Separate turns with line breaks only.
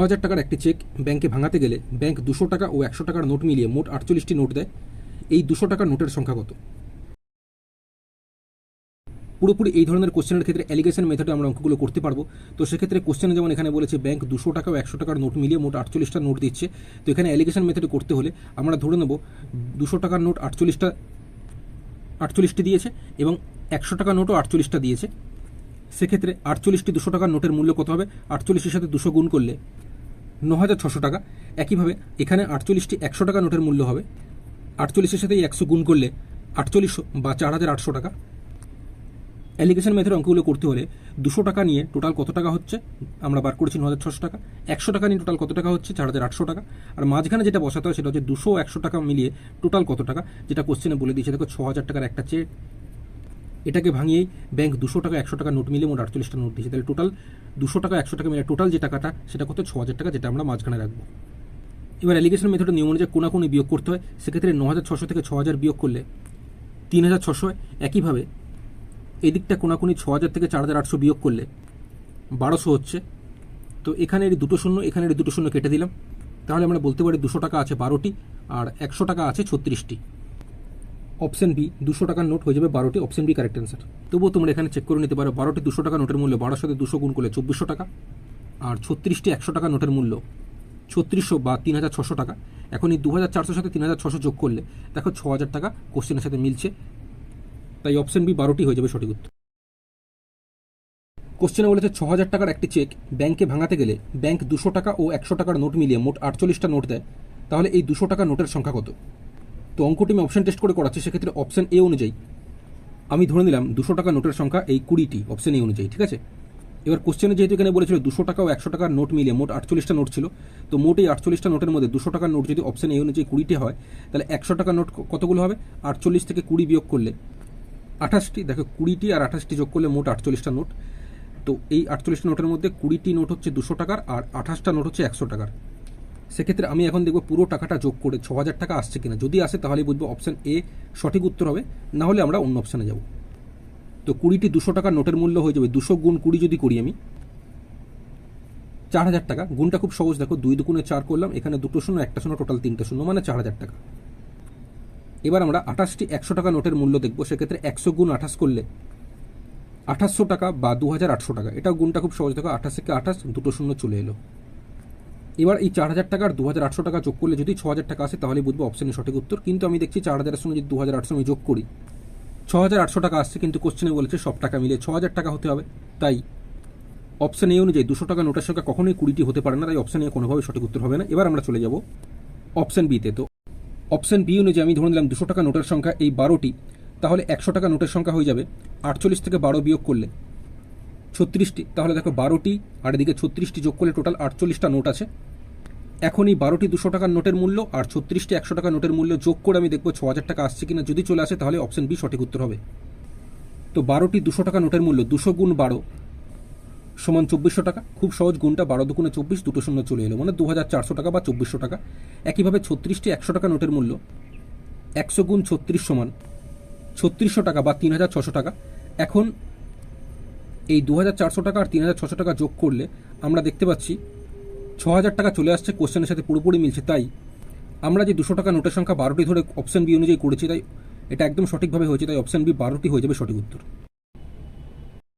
হাজার টাকার একটি চেক ব্যাংকে ভাঙাতে গেলে ব্যাংক দুশো টাকা ও একশো টাকার নোট মিলিয়ে মোট আটচল্লিশটি নোট দেয়। এই দুশো টাকার নোটের সংখ্যা কত? পুরোপুরি এই ধরনের কোশ্চেনের ক্ষেত্রে অ্যালিগেশন মেথডে আমরা অঙ্কগুলো করতে পারব। তো সেক্ষেত্রে কোশ্চেনে যেমন এখানে বলেছে, ব্যাংক দুশো টাকা ও একশো টাকার নোট মিলিয়ে মোট আটচল্লিশটা নোট দিচ্ছে। তো এখানে অ্যালিগেশন মেথডে করতে হলে আমরা ধরে নেব, দুশো টাকার নোট আটচল্লিশটা, আটচল্লিশটি দিয়েছে এবং একশো টাকার নোটও আটচল্লিশটা দিয়েছে। সেক্ষেত্রে আটচল্লিশটি দুশো টাকার নোটের মূল্য কত হবে? আটচল্লিশের সাথে দুশো গুণ করলে ন হাজার ছশো টাকা। একইভাবে এখানে আটচল্লিশটি একশো টাকা নোটের মূল্য হবে। আটচল্লিশের সাথে একশো গুণ করলে আটচল্লিশশো বা চার হাজার আটশো টাকা। অ্যালিগেশন মেথড অঙ্কগুলো করতে হলে দুশো টাকা নিয়ে টোটাল কত টাকা হচ্ছে? আমরা বার করেছি ন হাজার ছশো টাকা। একশো টাকা নিয়ে টোটাল কত টাকা হচ্ছে? চার হাজার আটশো টাকা। আর মাঝখানে যেটা বসাতে হয় সেটা হচ্ছে দুশো একশো টাকা মিলিয়ে টোটাল কত টাকা? যেটা কোশ্চেনে বলে দিয়েছে। দেখো, ছ হাজার টাকার একটা চেক। এটাকে ভাঙিয়েই ব্যাংক দুশো টাকা, একশো টাকা নোট মিলে মোট আটচল্লিশটা নোট দিয়েছে। তাহলে টোটাল দুশো টাকা, একশো টাকা মিলে টোটাল যে টাকাটা, সেটা কত? ছ হাজার টাকা, যেটা আমরা মাঝখানে রাখব। এবার অ্যালিগেশন মেথডের নিয়ম অনুযায়ী কোনাকুনি বিয়োগ করতে হয়। সেক্ষেত্রে ন হাজার ছশো থেকে ছ হাজার বিয়োগ করলে তিন হাজার ছশো একইভাবে এদিকটা কোনাকুনি ছ হাজার থেকে চার হাজার আটশো বিয়োগ করলে বারোশো হচ্ছে। তো এখানে এই দুটো শূন্য, এখানে এই দুটো শূন্য কেটে দিলাম। তাহলে আমরা বলতে পারি দুশো টাকা আছে বারোটি আর একশো টাকা আছে ছত্রিশটি। অপশন বি দুশো টাকার নোট হয়ে যাবে বারোটি অপশন বি কারেক্ট অ্যান্সার তবুও তোমরা এখানে চেক করে নিতে পারো, বারোটি দুশো টাকা নোটের মূল্য বারোর সাথে দুশো গুণ করলে চব্বিশশো টাকা, আর ছত্রিশটি একশো টাকা নোটের মূল্য, ছত্রিশশো বা তিন হাজার ছশো টাকা। এখন এই দু হাজার চারশোর সাথে তিন হাজার ছশো যোগ করলে, দেখো ছ হাজার টাকা কোশ্চেনের সাথে মিলছে, তাই অপশন বি বারোটি হয়ে যাবে সঠিক উত্তর। কোশ্চেনে বলেছে, ছ হাজার টাকার একটি চেক ব্যাংকে ভাঙাতে গেলে ব্যাংক দুশো টাকা ও একশো টাকার নোট মিলিয়ে মোট আটচল্লিশটা নোট দেয়, তাহলে এই দুশো টাকা নোটের সংখ্যা কত? তো অঙ্কটি আমি অপশন টেস্ট করে করাচ্ছি, সেক্ষেত্রে অপশন এ অনুযায়ী। আমি ধরে নিলাম দুশো টাকা নোটের সংখ্যা এই কুড়িটি অপশন এ অনুযায়ী, ঠিক আছে? এবার কোশ্চেনে যেহেতু এখানে বলেছিল দুশো টাকা ও একশো টাকার নোট মিলিয়ে মোট আটচল্লিশটা নোট ছিল, তো মোট এই আটচল্লিশটা নোটের মধ্যে দুশো টাকার নোট যদি অপশন এ অনুযায়ী কুড়িটি হয়, তাহলে একশো টাকার নোট কতগুলো হবে? আটচল্লিশ থেকে কুড়ি বিয়োগ করলে আঠাশটি, দেখো কুড়িটি আর আঠাশটি যোগ করলে মোট আটচল্লিশটা নোট। তো এই আটচল্লিশটা নোটের মধ্যে কুড়িটি নোট হচ্ছে দুশো টাকার আর আঠাশটা নোট হচ্ছে একশো টাকার। সেক্ষেত্রে আমি এখন দেখব পুরো টাকাটা যোগ করে ছ হাজার টাকা আসছে কিনা। যদি আসে তাহলে বুঝব অপশান এ সঠিক উত্তর হবে, না হলে আমরা অন্য অপশানে যাব। তো কুড়িটি দুশো টাকার নোটের মূল্য হয়ে যাবে। দুশো গুণ কুড়ি যদি করি আমি, চার হাজার টাকা। গুণটা খুব সহজ, দেখো, দুই দুগুণে চার করলাম, এখানে দুটো শূন্য, একটা শূন্য টোটাল তিনটে শূন্য মানে চার হাজার টাকা। এবার আমরা আঠাশটি একশো টাকা নোটের মূল্য দেখব। সেক্ষেত্রে একশো গুণ আঠাশ করলে আঠাশশো টাকা বা দু হাজার আটশো টাকা। এটা গুণটা খুব সহজ, দেখো, আঠাশ থেকে আঠাশ, দুটো শূন্য চলে এলো। এবার এই চার হাজার টাকা দু হাজার আটশো টাকা যোগ করলে যদি ছ হাজার টাকা আসে, তাহলে বুঝব অপশনের সঠিক উত্তর। কিন্তু আমি দেখছি চার হাজারের সঙ্গে যদি দু হাজার আটশো আমি যোগ করি, ছ হাজার আটশো টাকা আসছে কিন্তু কোশ্চেনে বলেছে সব টাকা মিলে ছ হাজার টাকা হতে হবে। তাই অপশন এ অনুযায়ী দুশো টাকা নোটের সংখ্যা কখনোই কুড়িটি হতে পারে না, তাই অপশন এ কোনোভাবে সঠিক উত্তর হবে না। এবার আমরা চলে যাব অপশন বিতে তো। অপশন বি অনুযায়ী আমি ধরে নিলাম দুশো টাকা নোটের সংখ্যা এই বারোটি, তাহলে একশো টাকা নোটের সংখ্যা হয়ে যাবে আটচল্লিশ থেকে বারো বিয়োগ করলে। ছত্রিশটি। তাহলে দেখো বারোটি, আর এদিকে ছত্রিশটি যোগ করলে টোটাল আটচল্লিশটা নোট আছে। এখন এই বারোটি দুশো টাকার নোটের মূল্য, আর ছত্রিশটি একশো টাকার নোটের মূল্য যোগ করে আমি দেখব ছ হাজার টাকা আসছে কিনা। যদি চলে আসে তাহলে অপশন বি সঠিক উত্তর হবে। তো বারোটি দুশো টাকা নোটের মূল্য, দুশো গুণ বারো সমান চব্বিশশো টাকা। খুব সহজ গুণটা, বারো দুগুণে চব্বিশ, দুটো শূন্য চলে এলো। মানে দু হাজার চারশো টাকা বা চব্বিশশো টাকা। একইভাবে ছত্রিশটি একশো টাকা নোটের মূল্য, একশো গুণ ছত্রিশ সমান ছত্রিশশো টাকা বা তিন হাজার ছশো টাকা। এখন এই দু হাজার চারশো টাকা আর তিন টাকা যোগ করলে আমরা দেখতে পাচ্ছি ছ টাকা চলে আসছে কোশ্চেনের সাথে পুরোপুরি মিলছে। তাই আমরা যে দুশো টাকা নোটের সংখ্যা বারোটি ধরে অপশন বি অনুযায়ী করেছি, তাই এটা একদম সঠিকভাবে হয়েছে, তাই অপশন বি বারোটি হয়ে যাবে সঠিক উত্তর।